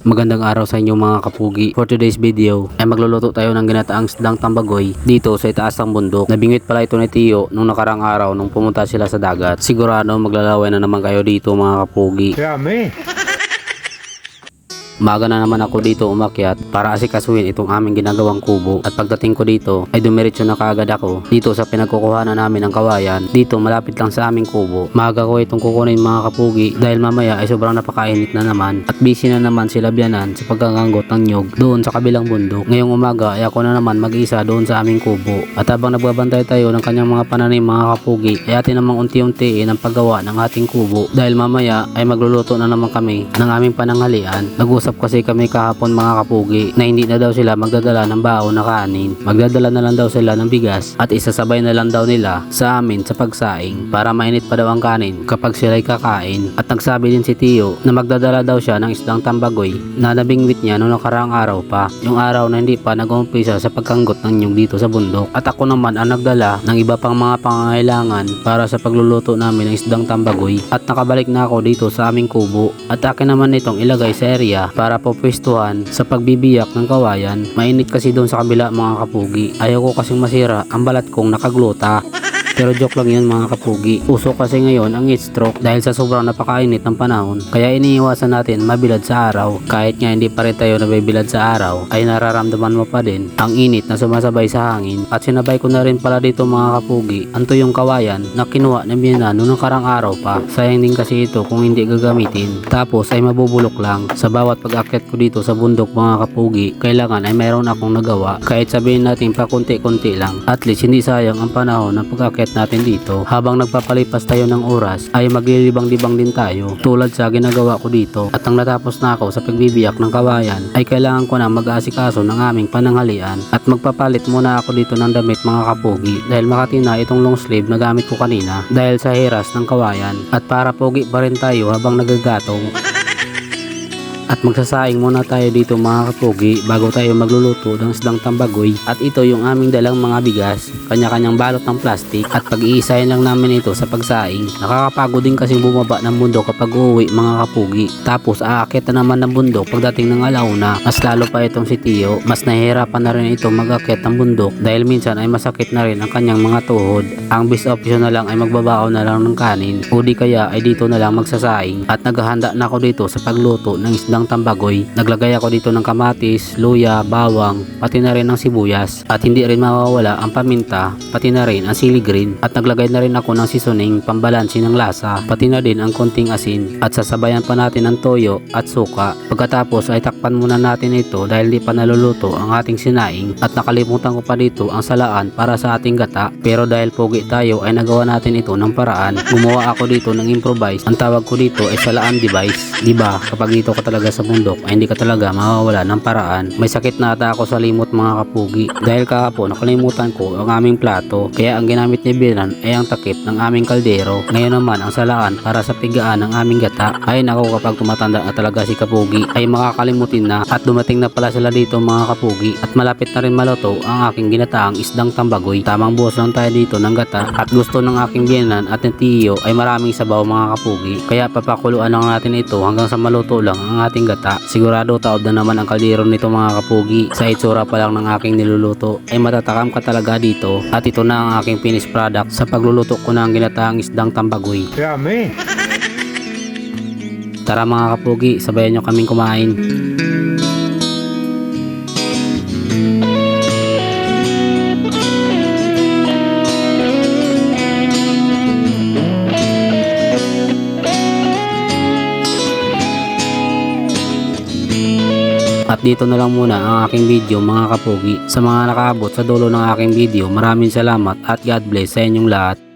Magandang araw sa inyo mga kapugi. For today's video ay magluluto tayo ng ginataang isdang tambagoy dito sa itaas ng bundok. Nabingwit pala ito ni Tiyo nung nakarang araw nung pumunta sila sa dagat. Sigurado maglalaway na naman kayo dito mga kapugi. Yummy. Maga na naman ako dito umakyat para asikasuhin itong aming ginagawang kubo at pagdating ko dito ay dumiretso na kaagad ako dito sa pinagkukuhanan namin ng kawayan dito malapit lang sa aming kubo. Maga ko itong kukunin mga kapugi dahil mamaya ay sobrang napakainit na naman at busy na naman sila biyanan sa pagkakanggot ng nyog doon sa kabilang bundok. Ngayong umaga ay ako na naman mag-isa doon sa aming kubo at habang nagbabantay tayo ng kanyang mga pananim mga kapugi ay atin namang unti-untiin ang paggawa ng ating kubo dahil mamaya ay magluluto na naman kami ng aming pananghalian. Nag-usap kasi kami kahapon mga kapugi na hindi na daw sila magdadala ng baon na kanin. Magdadala na lang daw sila ng bigas at isasabay na lang daw nila sa amin sa pagsaing para mainit pa daw ang kanin kapag sila'y kakain. At nagsabi din si Tio na magdadala daw siya ng isdang tambagoy na nabingwit niya noong nakaraang araw pa. Yung araw na hindi pa nag-umpisa sa pagkanggot ng nyug dito sa bundok. At ako naman ang nagdala ng iba pang mga pangangailangan para sa pagluluto namin ng isdang tambagoy. At nakabalik na ako dito sa aming kubo. At akin naman itong ilagay sa area para popwestuhan sa pagbibiyak ng kawayan. Mainit kasi doon sa kabila mga kapugi. Ayaw ko kasing masira ang balat kong nakagluta. Pero joke lang yun mga kapugi. Uso kasi ngayon ang heat stroke dahil sa sobrang napakainit ng panahon. Kaya iniiwasan natin mabilad sa araw. Kahit nga hindi pa rin tayo nabibilad sa araw, ay nararamdaman mo pa din ang init na sumasabay sa hangin. At sinabay ko na rin pala dito mga kapugi, ang tuyong kawayan na kinuha ng biyana noong nakarang araw pa. Sayang din kasi ito kung hindi gagamitin. Tapos ay mabubulok lang. Sa bawat pag-akyat ko dito sa bundok mga kapugi, kailangan ay mayroon akong nagawa. Kahit sabihin natin pa konti-konti lang. At least hindi sayang ang panahon ng pag-akyat natin dito. Habang nagpapalipas tayo ng oras, ay maglilibang-libang din tayo. Tulad sa ginagawa ko dito. At ang natapos na ako sa pagbibiyak ng kawayan, ay kailangan ko na mag-aasikaso ng aming pananghalian. At magpapalit muna ako dito ng damit mga kapugi dahil makati na itong long sleeve na gamit ko kanina dahil sa hiras ng kawayan. At para pogi pa rin tayo habang nagagatong. At magsasaing muna tayo dito mga kapugi bago tayo magluluto ng isdang tambagoy. At ito yung aming dalang mga bigas, kanya-kanyang balot ng plastic at pag-iisahin lang namin ito sa pagsaing. Nakakapagod din kasing bumaba ng bundok kapag uuwi mga kapugi. Tapos aakit na naman ng bundok pagdating ng alauna. Mas lalo pa itong si Tio, mas nahihirapan na rin ito mag-akit ng bundok dahil minsan ay masakit na rin ang kanyang mga tuhod. Ang best option na lang ay magbabaon na lang ng kanin o di kaya ay dito na lang magsasaing. At naghahanda na ako dito sa pagluto ng isdang tambagoy. Naglagay ako dito ng kamatis, luya, bawang, pati na rin ng sibuyas. At hindi rin mawawala ang paminta, pati na rin ang sili green. At naglagay na rin ako ng seasoning pambalansi ng lasa, pati na din ang konting asin. At sasabayan pa natin ng toyo at suka. Pagkatapos ay takpan muna natin ito dahil di pa naluluto ang ating sinaing. At nakalimutan ko pa dito ang salaan para sa ating gata. Pero dahil pogi tayo ay nagawa natin ito ng paraan. Gumawa ako dito ng improvise. Ang tawag ko dito ay salaan device. Diba kapag dito ka talaga sa bundok ay hindi ka talaga mawawala ng paraan. May sakit na ata ako sa limot mga kapugi. Dahil kahapon nakalimutan ko ang aming plato. Kaya ang ginamit ni Bilan ay ang takip ng aming kaldero. Ngayon naman ang salaan para sa pigaan ng aming gata. Ay nako kapag tumatanda na talaga si kapugi ay makakalimutin na at dumating na pala sila dito mga kapugi at malapit na rin maluto ang aking ginataang isdang tambagoy. Tamang buhos lang tayo dito ng gata at gusto ng aking biyanan at ng tiyo ay maraming sabaw mga kapugi. Kaya papakuluan lang natin ito hanggang sa maluto lang ang ating gata. Sigurado taob na naman ang kaldero nito mga kapugi. Sa itsura pa lang ng aking niluluto ay matatakam ka talaga dito at ito na ang aking finished product sa pagluluto ko ng ginataang isdang tambagoy. Yummy. Tara mga kapugi, sabayan nyo kaming kumain. At dito na lang muna ang aking video mga kapugi. Sa mga nakaabot sa dulo ng aking video, maraming salamat at God bless sa inyong lahat.